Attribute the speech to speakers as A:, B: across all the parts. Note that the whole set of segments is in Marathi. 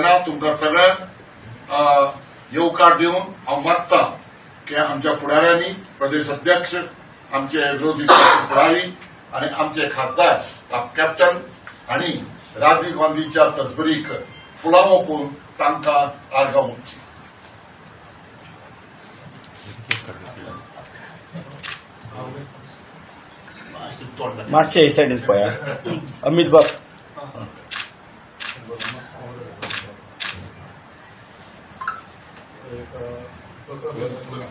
A: देना तुमकां सगळ्यांक येवकार दिवन हांव मागतां की आमच्या फुडाऱ्यांनी प्रदेश अध्यक्ष आमचे विरोधी पक्ष फुडारी आणि आमचे खासदार कॅप्टन आणि राजीव गांधीच्या तसबरीक फुलां ओपून तांकां आर्गां ओपची
B: मातशे हे सायडीन पळया. अमित बाब السلام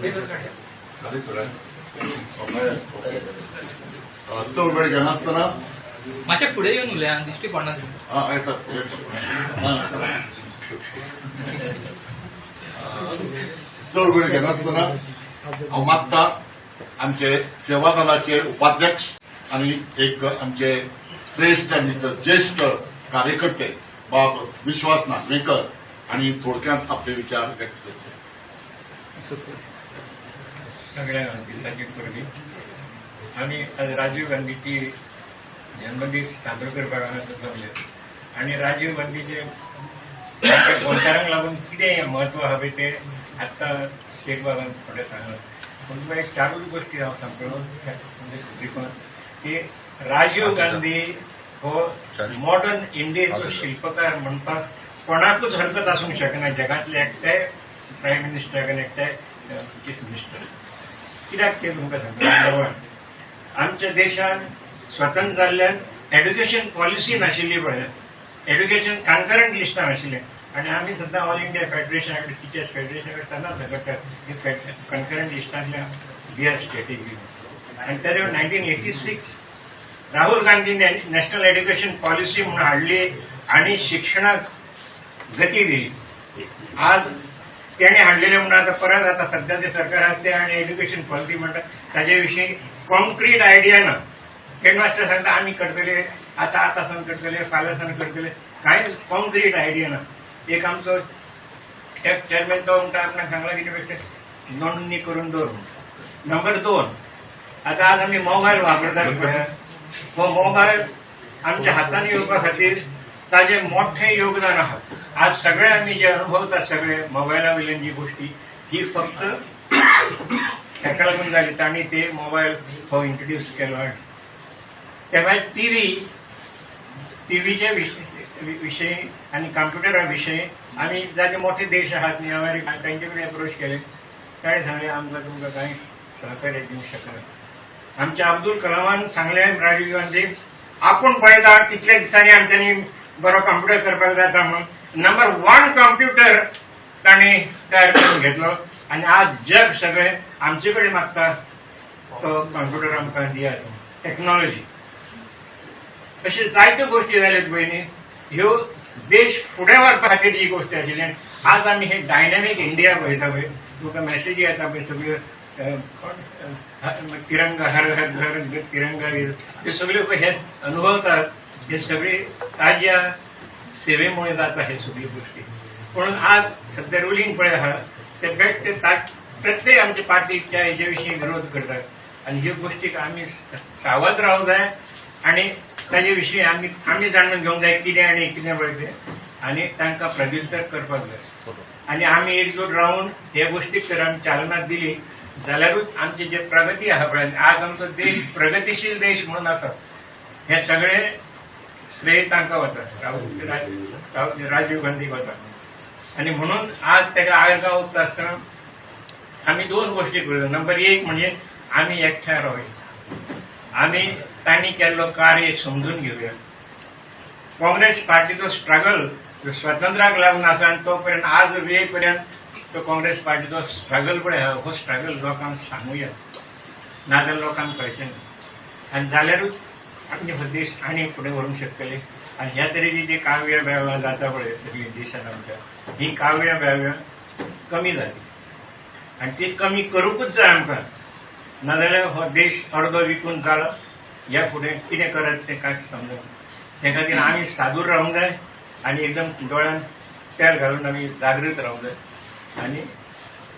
B: Gracias.
A: चड वेळ घेनासतना
C: मातशें फुडें येवन उलया दिश्टी पडना
A: हा, येतात येतात. हा. चड वेळ घेनासतना हांव मागता आमचे सेवा दलाचे उपाध्यक्ष आणि एक आमचे श्रेष्ठ आणि ज्येष्ठ कार्यकर्ते बाब विश्वास नागवेकर आणि थोडक्यात आपले विचार व्यक्त करचे
D: सगळ्या दिसाची परबी आमी आज राजीव गांधीची जन्मदीस साजरो करपाक हांगा जमले आनी राजीव गांधीचे गोंयकारांक लागून कितें म्हत्व पळय ते आत्तां शेख बाबान थोडें सांगलां पूण तुका एक चारूच गोश्टी हांव सांगतलो म्हणजे की राजीव गांधी हो मॉडर्न इंडियेचो शिल्पकार म्हणपाक कोणाकूच हरकत आसूंक शकना जगातले एकटाय प्रायम मिनिस्टर आनी एकटाय चीफ मिनिस्टर कित्याक ते तुमकां सांगता नंबर वन आमच्या देशान स्वतंत्र जाल्ल्यान एड्युकेशन पॉलिसी नाशिल्ली पळय एड्युकेशन कांकरंट लिस्टान आशिल्लें आनी आमी सद्दां ऑल इंडिया फेडरेशन कडेन टिचर्स फेडरेशन कडेन सदांच झगडटात कन्करंट लिस्टांतल्या बिहार स्टेटीक आनी तेदे nineteen eighty six Rahul Gandhi national education policy म्हणून हाडली आनी शिक्षणाक गती दिली. आज त्याने हाडलेले म्हणून आता परत आता सध्याचे सरकार आहा ते आणि एज्युकेशन पॉलिसी म्हणतात ताजे विशीं कॉन्क्रीट आयडिया ना हेडमास्टर सांगता आम्ही करतले आता आता सण करतले फाल्यां सण करतले कांयच कॉन्क्रीट आयडिया ना. एक आमचो एक चेअरमॅन तो म्हणटा आपणाक सांगला कितें बेश्टे नोंदणी करून दवर. नंबर दोन. आता आज आमी मोबायल वापरतात पळय हो मोबायल आमच्या हातान येवपा खातीर ताजे मोठे योगदान आहात. आज सगळे आमी जे अनुभवतात सगळे मोबायला वयल्यान जी गोष्टी ही फक्त हेका लागून जाली तांणी ते मोबायल हो इंट्रोड्यूस केलो. त्या टीव्ही टीव्हीच्या विषयी आणि कम्प्युटराविषयी आम्ही जागे मोठे देश आहात मी अमेरिका तांचे अप्रोच केले. काय सांगलें आमकां तुमकां कांय सहकार्य दिवंक शकना आमच्या अब्दुल कलामान सांगलें राजीव गांधी आपूण पळयता तितल्या दिसांनी आमच्यांनी बरो कम्प्युटर करपाक जाता म्हणून नंबर वन कम्प्युटर तांणी तयार करून घेतलो. आनी आज जग सगळे आमचे कडेन मागता तो कम्प्युटर आमकां दियात टेक्नॉलॉजी अशे जायत्यो गोश्टी जाल्यात पळय न्ही ह्यो देश फुडें व्हरपा खातीर ही गोष्ट आशिल्ली आनी आज आमी हे डायनॅमीक इंडिया पळयता पळय तुका मेसेजी येता पळय सगळ्यो तिरंगा हर हर घर तिरंगा ह्यो सगळ्यो पळय हे अनुभवतात. हे सगळे ताज्या सेवेमुळे जाता हे सगळी गोष्टी. म्हणून आज सध्या रुलींग पळय आहा. ते बेस्ट ते प्रत्येक आमच्या पार्टीच्या विशीं विरोध करतात. आनी ह्यो गोष्टीक आमी सावध रावूंक जाय आनी ताजे विशीं आमी आमी जाणून घेवंक जाय कितें आनी कितें पळय तें आनी तांकां प्रत्युत्तर करपाक जाय आनी आमी एकजूट रावन हे गोष्टीक जर आमी चालना दिली. जाल्यारूच आमची जे प्रगती आहा पळय आज आमचो देश प्रगतीशील देश म्हणून आसा हे सगळे श्रेय तांकां वता राहुल राजीव गांधी वता आनी म्हणून आज तेका आळगांव वता आसतना आमी दोन गोश्टी करूं नंबर एक म्हणजे आमी एकठांय रावया आमी तांणी केल्लो कार्य समजून घेऊया. काँग्रेस पार्टीचो स्ट्रगल जो स्वातंत्र्याक लागून आसा आनी तो पर्यंत आज वेळ पर्यंत तो काँग्रेस पार्टीचो स्ट्रगल पळय हो स्ट्रगल लोकांक सांगूया. नाजाल्यार लोकांक कळचें ना आनी जाल्यारूच आमचे हो देश आनी फुडें व्हरूंक शकतले आनी ह्या तरेची जी काव्य बेळगां जाता पळय सगळी देशांत आमच्या ही काव्य बेळगां कमी जाली आनी ती कमी करूंकूच जाय आमकां नाजाल्यार हो देश अर्दो विकून जालो ह्या फुडें कितें करत तें कांयच समजना ते खातीर आमी सादूर रावंक जाय आनी एकदम दोळ्यान तेल घालून आमी जागृत रावंक जाय आनी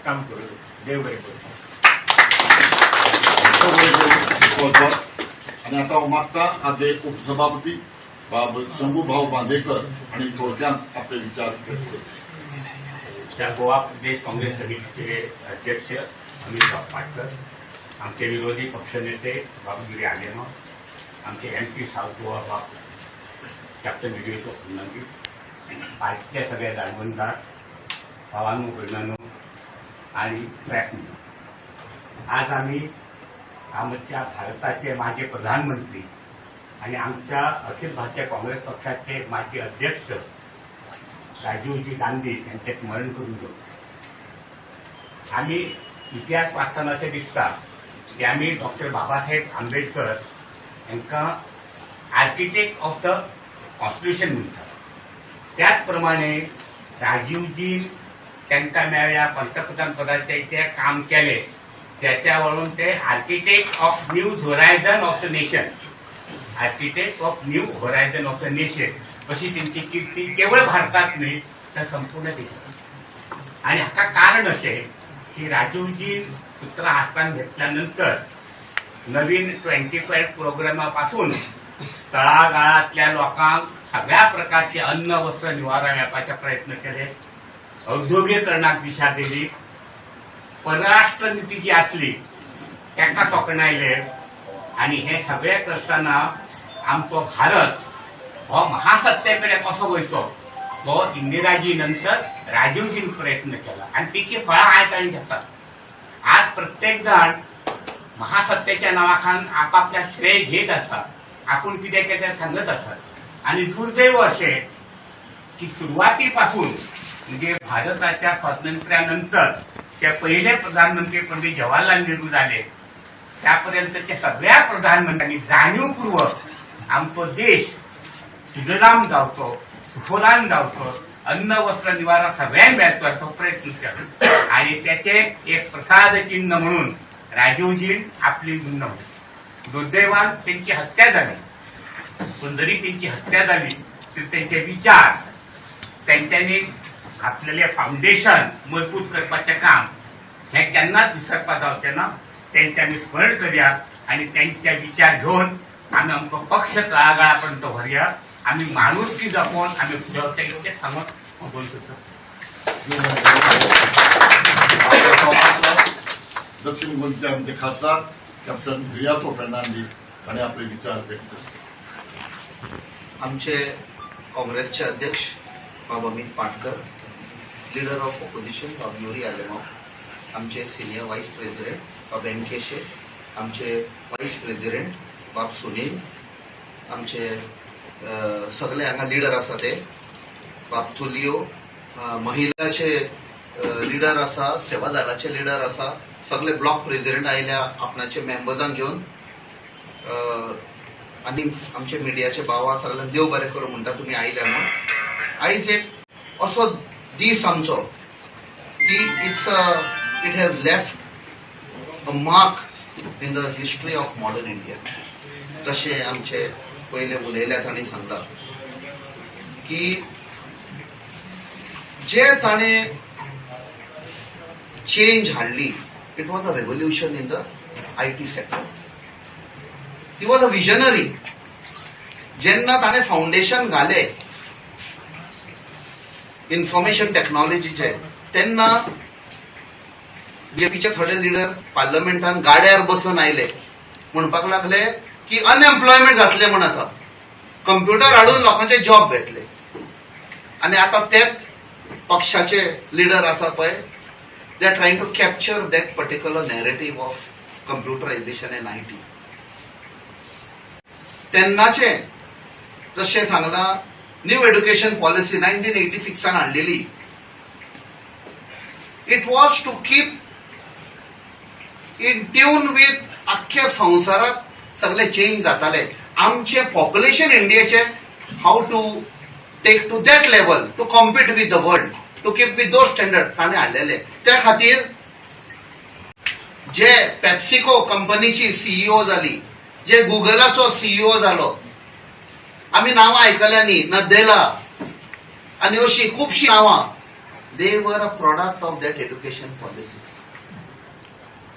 D: काम करूं. देव बरें करूं.
A: हो, हो, हो, नेता उमागता हांव आदले उपसभापती बाब शंभूभाऊ बांदेकर आणि थोडक्यात आपले विचार व्यक्त
E: त्या गोवा प्रदेश काँग्रेस समितीचे अध्यक्ष अमित पाटकर आमचे विरोधी पक्षनेते बाबूगिरी आलेमा आमचे एम पी साऊथ गोवा बाब कॅप्टन विजय फडणवीस पार्टीच्या सगळ्या जाणवणदार भावांनो भयणांनो आणि प्रॅसनी आज आम्ही आमच्या भारताचे माजी प्रधानमंत्री आणि आमच्या अखिल भारतीय काँग्रेस पक्षाचे माजी अध्यक्ष राजीवजी गांधी यांचे स्मरण करून घेऊ. आम्ही इतिहास वाचताना असे दिसता की आम्ही डॉक्टर बाबासाहेब आंबेडकर यांना आर्किटेक्ट ऑफ द कॉन्स्टिट्यूशन म्हणतात. त्याचप्रमाणे राजीवजी त्यांना मेळ्या पंतप्रधान पदाचे ते काम केले. त्याच्यावरून ते architect of new horizon of the nation architect of new horizon of the nation अशी त्यांची कीर्ती केवळ भारतात नाही तर संपूर्ण देशात. आणि हाका कारण असे की राजीवजी सूत्र हातात घेतल्यानंतर नवीन ट्वेंटी फाईव्ह प्रोग्रामापासून तळागाळातल्या लोकांक सगळ्या प्रकारचे अन्न वस्त्र निवारा मेळपाचे प्रयत्न केले. औद्योगिकरणाक दिशा दिली. परराष्ट्र नीती जी असली त्यांना तोखणायले आणि हे सगळे करताना आमचो भारत हो महासत्तेकडे कसो वयचो तो इंदिराजी नंतर राजीवजीन प्रयत्न केला. आणि तिची फळां आयज घेतात. आज प्रत्येक जण महासत्तेच्या नावाखान आपापल्या श्रेय घेत असतात. आपण किती केलें सांगत आसात आणि दुर्दैव असे की सुरुवातीपासून म्हणजे भारताच्या स्वातंत्र्यानंतर त्या पहिले प्रधानमंत्री पंडित जवाहरलाल नेहरू झाले. त्यापर्यंतच्या सगळ्या प्रधानमंत्र्यांनी जाणीवपूर्वक आमचो देश सुजलाम जावचो सुफलाम जावचो अन्न वस्त्र निवारा सगळ्यांक मेळचो तो प्रयत्न केलो. आणि त्याचे एक प्रसाद चिन्ह म्हणून राजीवजीन आपली नोंदवली दुर्दैवान त्यांची हत्या झाली. पण जरी त्यांची हत्या झाली. तर त्यांचे विचार त्यांच्यानी घातलेले फाउंडेशन मजबूत करपाचें काम. हे केन्नाच विसरपाक जावचें ना. त्यांचे आमी स्मरण करया आणि त्यांचे विचार घेवन आमी आमचो पक्ष तळागाळापर्यंत व्हरया आमी माणुसकी जपोवन आमी फुडें वचया इतकें सांगत हांव बंद करता
A: दक्षिण गोंयचे आमचे खासदार कॅप्टन रियातो फर्नांडीस आणि आपले विचार व्यक्त
F: आमचे काँग्रेसचे अध्यक्ष बाब Amit Patkar leader of opposition बाब युरी आलेमाव आमचे सिनियर व्हाईस प्रेसिडेंट बाब एम के शे आमचे व्हाईस प्रेसिडेंट बाब सुनील आमचे सगळे हांगा लिडर आसा ते. बाब तुलियो महिलाचे लिडर आसा सेवा दलाचे लिडर आसा सगळे ब्लॉक प्रेसिडेंट आयल्या आपणाचे मेंबर्सांक घेवन आनी आमचे मिडियाचे भावा सगळ्यांक देव बरें करूं म्हणटा तुमी आयल्या न्हू आयज एक असो दीस आमचो की it's it has left a mark in the history of modern India. जसे आमचे पहिले उलयल्या तांणी सांगला की जे ताणें चेंज हाडली it was a revolution in the I T sector he was a visionary जेन्ना ताणें फाउंडेशन घाले इन्फॉर्मेशन टेक्नॉलॉजीचे तेन्ना बीजेपीचे थोडे लिडर पार्लमेंटान गाड्यार बसून आयले. म्हणपाक लागले की अनएम्प्लॉयमेंट जातले म्हण आतां. कंप्युटर हाडून लोकांचे जॉब घेतले आनी आतां तेच पक्षाचे लिडर आसा पळय they are trying to capture that particular narrative of computerization and I T तेन्नाचे जशें सांगला new education policy nineteen eighty सिक्सान हाडलेली it was to keep in tune with अख्ख्या संवसाराक सगळे चेंज जाताले. आमचे population इंडियेचे how to take to that level to compete with the world to keep with those standard ताणें हाडलेले त्या खातीर जे पेप्सिको कंपनीची सीईओ जाली जे गुगलाचो सीईओ जालो आमी नांवां आयकल्यांनी नदेला आनी अशीं खुबशीं नांवां. They were a product of that education policy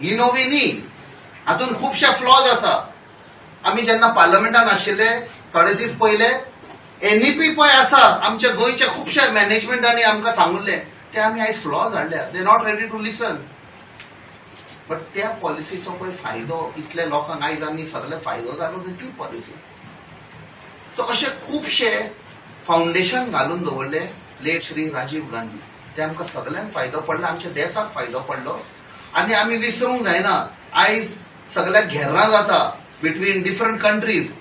F: ही नवी न्ही हातून खुबशे फ्लॉज आसा आमी जेन्ना पार्लमेंटान आशिल्ले थोडे दीस पयले एनईपी पळय आसा आमचे गोंयचे खुबशे मॅनेजमेंटांनी आमकां सांगुल्ले ते आमी आयज फ्लॉज हाडल्या they not ready to listen but त्या पॉलिसीचो पळय फायदो इतल्या लोकांक आयज आमी सगळे फायदो जालो ती पॉलिसी सो अशे खुबशे फाउंडेशन घालून दवरले लेट श्री राजीव गांधी. ते आमकां सगळ्यांक फायदो पडलो आमच्या देशाक फायदो पडलो. आनी आमी विसरूंक जायना. आयज सगळ्याक घेरां जाता बिटवीन डिफरंट कंट्रीज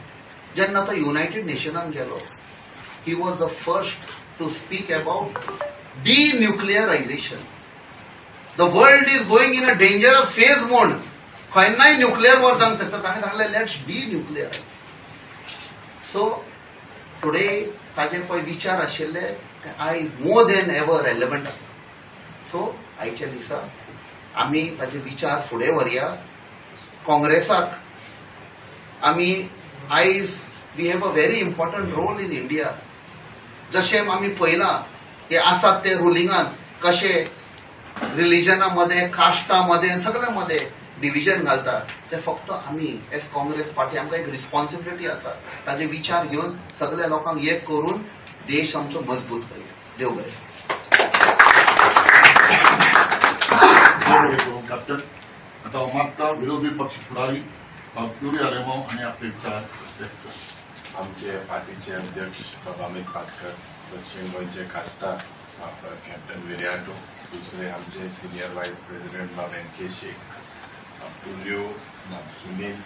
F: जेन्ना तो युनायटेड नेशनान गेलो he was the first to speak about denuclearization the world is going in a dangerous phase म्हूण खंयनाय न्युक्लियर वर जावंक शकता ताणें सांगलें let's denuclearize so today ताजे पळय विचार आशिल्ले ते आयज मोर देन एवर रेलेवंट आसा सो आयच्या दिसा आमी ताजे विचार फुडें व्हरया काँग्रेसाक आमी आयज we have a very important role in India जशें आमी पळयलां हे आसात ते रुलिंगान कशे मदें सगळ्यां मदें डिव्हिजन घालतात ते फक्त आमी एज काँग्रेस पार्टी आमकां एक रिस्पॉन्सिबिलिटी आसा ताजे विचार घेवन सगळ्या लोकांक एक करून देश आमचो मजबूत करया देव बरें.
A: कॅप्टन आता मागता विरोधी पक्ष फुडारी प्युरी आलेमो आनी आपले विचार व्यक्त.
G: आमचे पार्टीचे अध्यक्ष बाबा अमित पाटकर दक्षिण गोंयचे खासदार कॅप्टन विर्याटो दुसरे आमचे सिनियर व्हायस प्रेसिडेंट बाब एन के शेख. बाब तुल्यो सुनील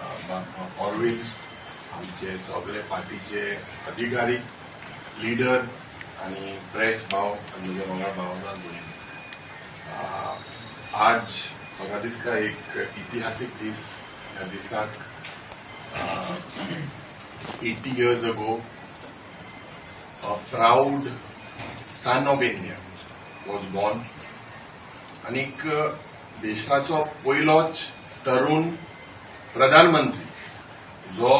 G: अ, ऑरविंद आमचे सगळे पार्टीचे अधिकारी लिडर आणि प्रेस भाव आणि म्हजे वांगडा भावना भयण आज म्हाका दिसता एक इतिहासीक दीस ह्या दिसाक eighty years ago a proud son of India was born आनीक देशाचो पयलोच तरुण प्रधानमंत्री जो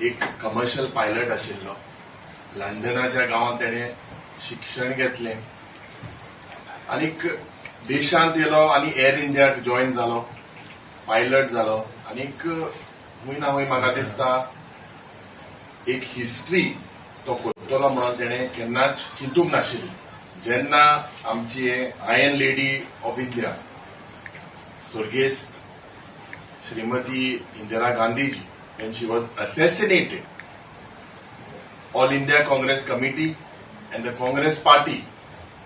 G: एक कमर्शियल पायलट आशिल्लो. लंडनाच्या गांवांत तेणें शिक्षण घेतलें. आनीक देशांत येलो आनी एअर इंडियाक जॉयन जालो. पायलट जालो. आनीक खंय ना खंय म्हाका दिसता एक हिस्ट्री तो करतलो म्हणून तेणें केन्नाच चिंतूंक नाशिल्लें. जेन्ना आमची iron lady of India, स्वर्गेस्त Shrimati Indira Gandhiji and she was assassinated all India Congress committee and the Congress party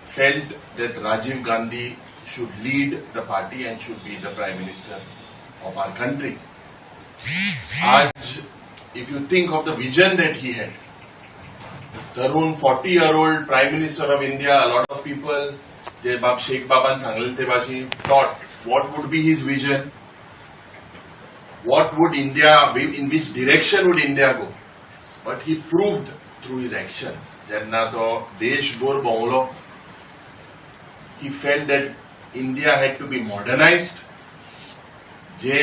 G: felt that Rajiv Gandhi should lead the party and should be the prime minister of our country आज if you think of the vision that he है Tarun, 40 year old Prime Minister of India, a lot of people, जे बाब शेख बाबान सांगलेले ते भाशेन thought what would be his vision what would India, in which direction would India go? But he proved through his actions. जेन्ना तो देशभर भोंवलो he felt that India had to be modernized. जे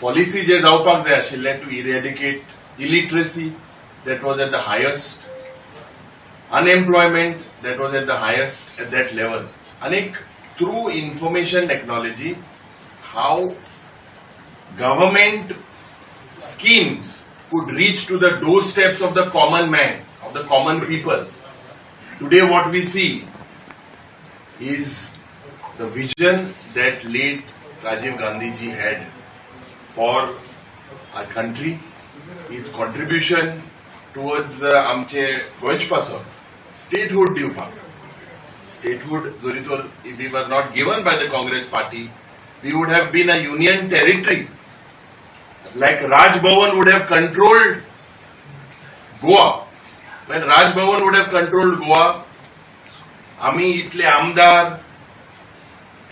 G: पॉलिसी जे जावपाक जाय आशिल्ले to eradicate illiteracy that was at the highest, unemployment that was at the highest at that level. And through information technology, how government schemes could reach to the doorsteps of the common man, of the common people. Today what we see is the vision that late Rajiv Gandhi ji had for our country, his contribution towards uh, आमचे गोंयचपासून statehood दिवपाक. Statehood जरी तर if we were not given by the Congress party, we would have been a union territory. Like Raj Bhavan would have controlled Goa. When Raj Bhavan would have controlled Goa, आम्ही इतले आमदार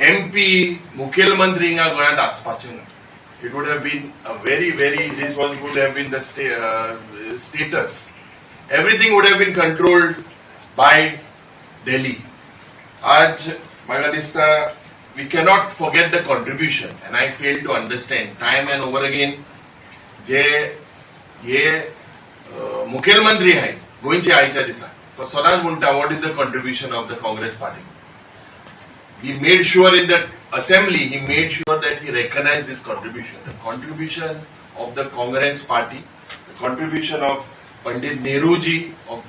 G: एमपी मुखेलमंत्री हिंगा गोंयांत आसपाचे ना it would have been a very very this was would have been the status everything would have been controlled by Delhi आज मला दिसता we cannot forget the contribution and I fail to understand time and over again जे हे मुख्यमंत्री आहेत गोयचे आईच्या दिसा. तो सदांच म्हणता what is the contribution of the Congress party he made sure in the assembly he made sure that he recognize this contribution the contribution of the Congress party contribution of Pandit Nehruji of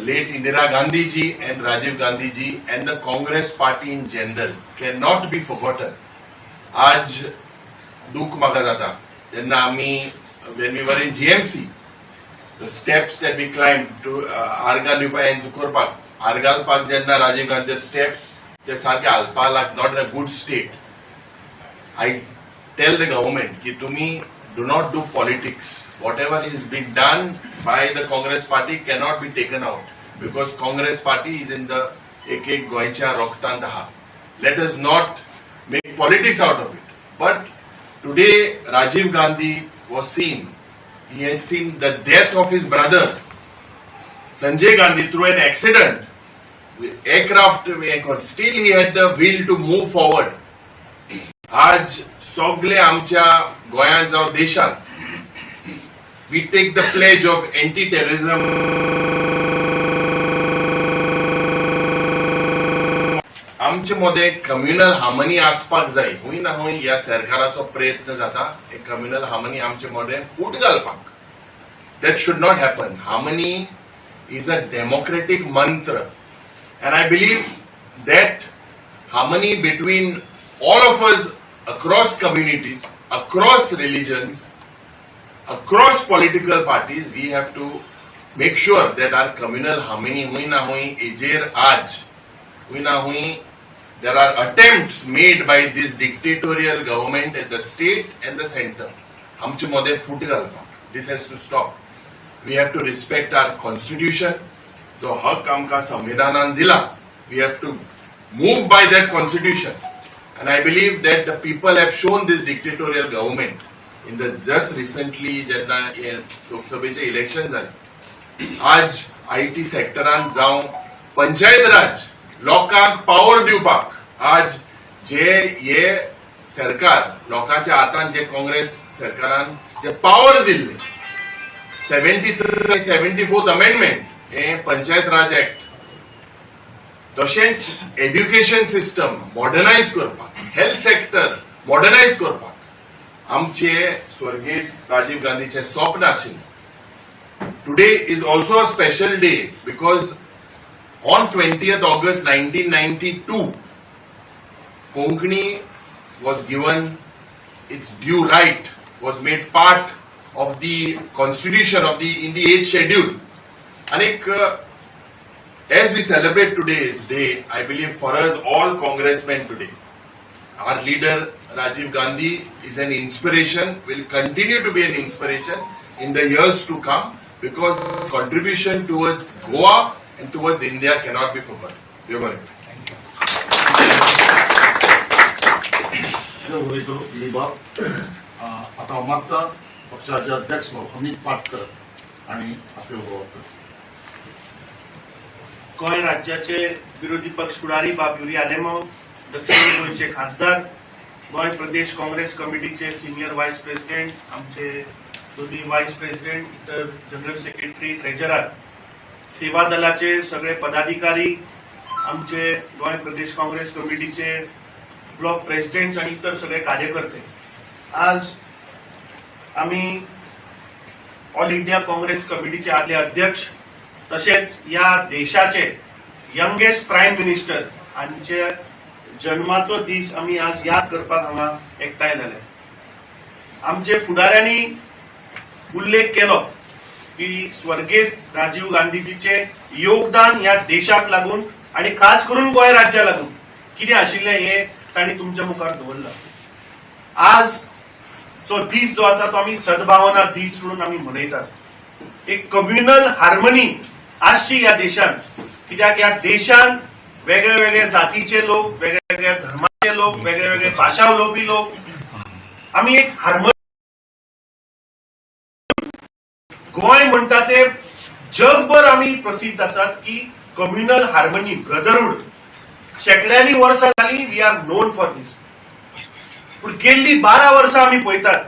G: late Indira Gandhi ji and Rajiv Gandhi ji and the Congress party in general cannot be forgotten. आज दुःख म्हाका जाता जेन्ना आमी when we were in GMC, the steps that we climbed to uh, Argal and Zukur Park, Argal Park जेन्ना राजीव गांधी steps ते सारखे हालपाक not in a good state I tell the government की तुम्ही do not do politics. Whatever is being done by the Congress party cannot be taken out because Congress party is in the ek ek goicha rokhtandaha. Let us not make politics out of it. But today Rajiv Gandhi was seen. He had seen the death of his brother Sanjay Gandhi through an accident. Aircraft, still he had the will to move forward. आज सगळे आमच्या गोंयांत जावं देशांत we take the pledge of anti terrorism आमचे मध्ये कम्युनल हार्मनी आसपाक जाय हूंय ना हूंय ह्या सरकाराचो प्रयत्न जाता एक कम्युनल हार्मनी आमचे मध्ये फूट घालपाक. That should not happen harmony is a democratic mantra and I believe that harmony between all of us across communities, across religions, across political parties, we have to make sure that our communal harmony hui na hui ejer aaj hui na hui there are attempts made by this dictatorial government at the state and the center आमचे मध्ये फूट घालपाक this has to stop we have to respect our constitution जो हक आमकां संविधानान दिला we have to move by that constitution And i believe that the people have shown this dictatorial government in the just recently जेन्ना हे लोकसभेचे इलेक्शन जाले आज आय टी सेक्टरान जावं पंचायत राज लोकांक पावर दिवपाक आज जे हे सरकार लोकांच्या हातान जे काँग्रेस सरकारान जे पावर दिल्ले seventy three seventy fourth amendment हे पंचायत राज ऍक्ट तशेंच एड्युकेशन सिस्टम मॉडर्नायज करपाक हेल्थ सेक्टर मॉडर्नायज करपाक. आमचे स्वर्गीय राजीव गांधीचे स्वप्न आशिल्लें. Today is also a special day because on twentieth August nineteen ninety two Konkani was given its due right was made part of the constitution of the in the eighth schedule आनीक as we celebrate today's day, I believe for us all congressmen today, our leader Rajiv Gandhi is an inspiration, will continue to be an inspiration in the years to come because contribution towards Goa and towards India cannot be forgotten. Yoganik.
A: उलयतो लिबाब आता मागता पक्षाचे अध्यक्ष अमित पाटकर आणि आपले
H: गोंय राज्याचे विरोधी पक्ष फुडारी बाब युरी दक्षिण गोंयचे खासदार गोंय प्रदेश काँग्रेस कमिटीचे सिनियर व्हायस प्रेसिडेंट आमचे दोन्ही व्हायस प्रेसिडेंट इतर जनरल सेक्रेटरी ट्रेजरर सेवा दलाचे सगळे पदाधिकारी आमचे गोंय प्रदेश काँग्रेस कमिटीचे ब्लॉक प्रेसिडेंट्स आणि इतर सगळे कार्यकर्ते. आज आम्ही ऑल इंडिया काँग्रेस कमिटीचे आदले अध्यक्ष तसेच या देशाचे यंगेस्ट प्राईम मिनिस्टर हांचे जन्माचो दीस आमी आज याद करपाक हांगा एकठांय जाले. आमचे फुडाऱ्यांनी उल्लेख केलो की स्वर्गेस्त राजीव गांधीजीचे योगदान ह्या देशाक लागून आणि खास करून गोंय राज्या लागून कितें आशिल्लें हे तांणी तुमच्या मुखार दवरलां. आज जो दीस जो आसा तो आमी सद्भावना दीस म्हणून आमी मनयतात. एक कम्युनल हार्मनी आजची ह्या देशात कित्याक ह्या देशान वेगळे वेगळे जातीचे लोक वेगळ्या वेगळ्या धर्माचे लोक वेगळे वेगळे भाशा उलोवपी लोक. आमी एक हार्मनी गोंय म्हणटा ते जगभर आमी प्रसिद्ध आसात की कम्युनल हार्मनी ब्रदरहूड शेकड्यांनी वर्सां जाली we are known for this पूण गेल्ली बारा वर्सां आमी पळयतात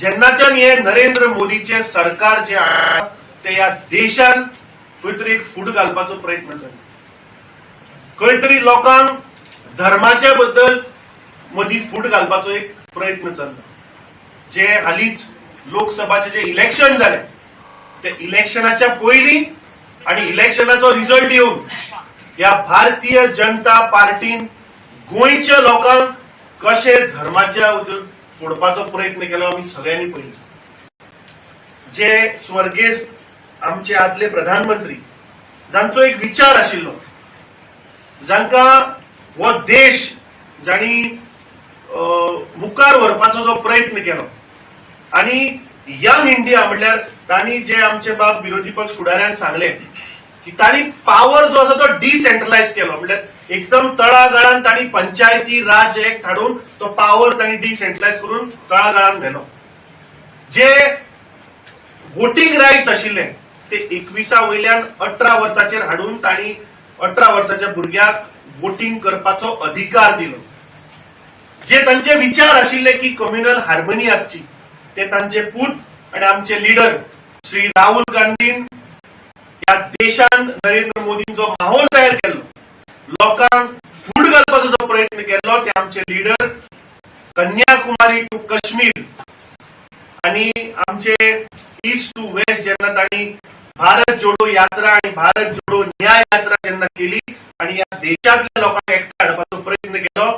H: जेन्नाच्यान हे नरेंद्र मोदीचे सरकार जे आसा ते ह्या देशान खंय तरी एक फूट घालपाचो प्रयत्न जालो खंय तरी लोकांक धर्माच्या बद्दल मदीं फूट घालपाचो एक प्रयत्न चल्ला जे हालींच लोकसभाचे जे इलेक्शन जाले ते इलेक्शनाच्या पयलीं आणि इलेक्शनाचो रिझल्ट येवन ह्या भारतीय जनता पार्टीन गोंयच्या लोकांक कशे धर्माच्या उदर फोडपाचो प्रयत्न केलो आमी सगळ्यांनी पळयलो. जे स्वर्गेस्त आमचे आदले प्रधानमंत्री जांचो एक विचार आशिल्लो. जांकां हो देश जाणी मुखार व्हरपाचो जो प्रयत्न केलो. आणि यंग इंडिया म्हणल्यार तांणी जे आमचे बाब विरोधी पक्ष फुडाऱ्यान सांगले की तांणी पावर जो आसा तो डिसेंट्रलायज केलो. म्हणल्यार एकदम तळागाळान तांणी पंचायती राज एक हाडून तो पावर तांणी डिसेंट्रलायज करून तळागाळान व्हेलो जे वोटिंग रायट्स आशिल्ले ते एकविसा वयल्यान अठरा वर्साचेर हाडून तांणी अठरा वर्साच्या भुरग्याक वोटींग करपाचो अधिकार दिलो. जे तांचे विचार आशिल्ले की कम्युनल हार्मनी आसची ते तांचे पूत आणि आमचे लिडर श्री राहुल गांधीन या देशान नरेंद्र मोदींचो माहोल तयार केलो. लोकांक फूट घालपाचो जो प्रयत्न केलो ते आमचे लिडर कन्याकुमारी टू काश्मीर आणि आमचे ईस्ट टू वेस्ट जेन्ना तांणी भारत जोडो यात्रा आणि भारत जोडो न्याय यात्रा त्यांना केली आणि या देशातल्या लोकांना एकटा हाडपाचो प्रयत्न केलो.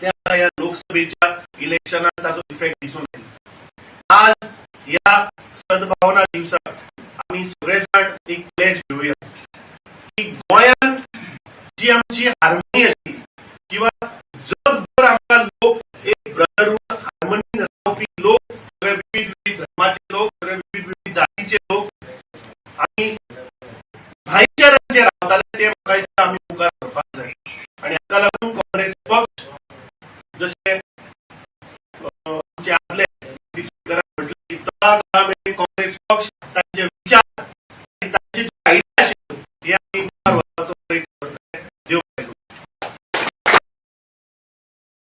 H: त्या या लोकसभेच्या इलेक्शनात ताचो इफेक्ट दिसून येयला आज या सद्भावना दिवसात आम्ही सगळे जाण एक प्लेज घेऊया. की गोंयांत जी आमची हार्मनी आसली किंवा